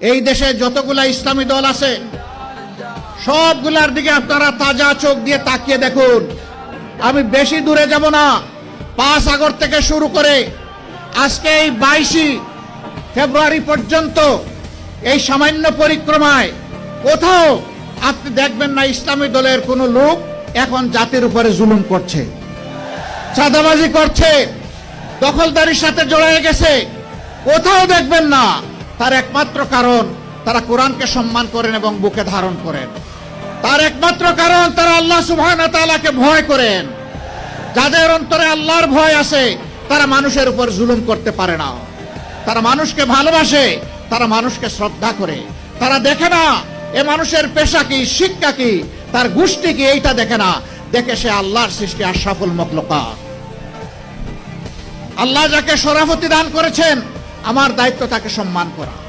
এই দেশে যতগুলা ইসলামী দল আছে, সবগুলার দিকে আপনারা তাজা চোখ দিয়ে তাকিয়ে দেখুন। আমি বেশি দূরে যাব না। পাঁচ আগর থেকে শুরু করে আজকে এই বাইশে ফেব্রুয়ারি পর্যন্ত এই সামান্য পরিক্রমায় কোথাও আপনি দেখবেন না ইসলামী দলের কোনো লোক এখন জাতির উপরে জুলুম করছে। চাঁদাবাজি করছে। দখলদারির সাথে জড়িয়ে গেছে। কোথাও দেখবেন না। তার একমাত্র কারণ তারা কোরআনকে সম্মান করেন এবং বুকে ধারণ করেন। তার একমাত্র কারণ তারা আল্লাহ সুবহান ভয় করেন। যাদের অন্তরে আল্লাহর ভয় আছে, তারা মানুষের উপর জুলুম করতে পারে না। তারা মানুষকে ভালোবাসে, তারা মানুষকে শ্রদ্ধা করে। তারা দেখে না, এ মানুষের পেশা কি, শিক্ষা কি, তার গোষ্ঠী কি, এইটা দেখে না। দেখে সে আল্লাহর সৃষ্টি আশরাফুল মখলুকা আল্লাহ যাকে সরাফতি দান করেছেন আমার দায়িত্ব তাকে সম্মান করা।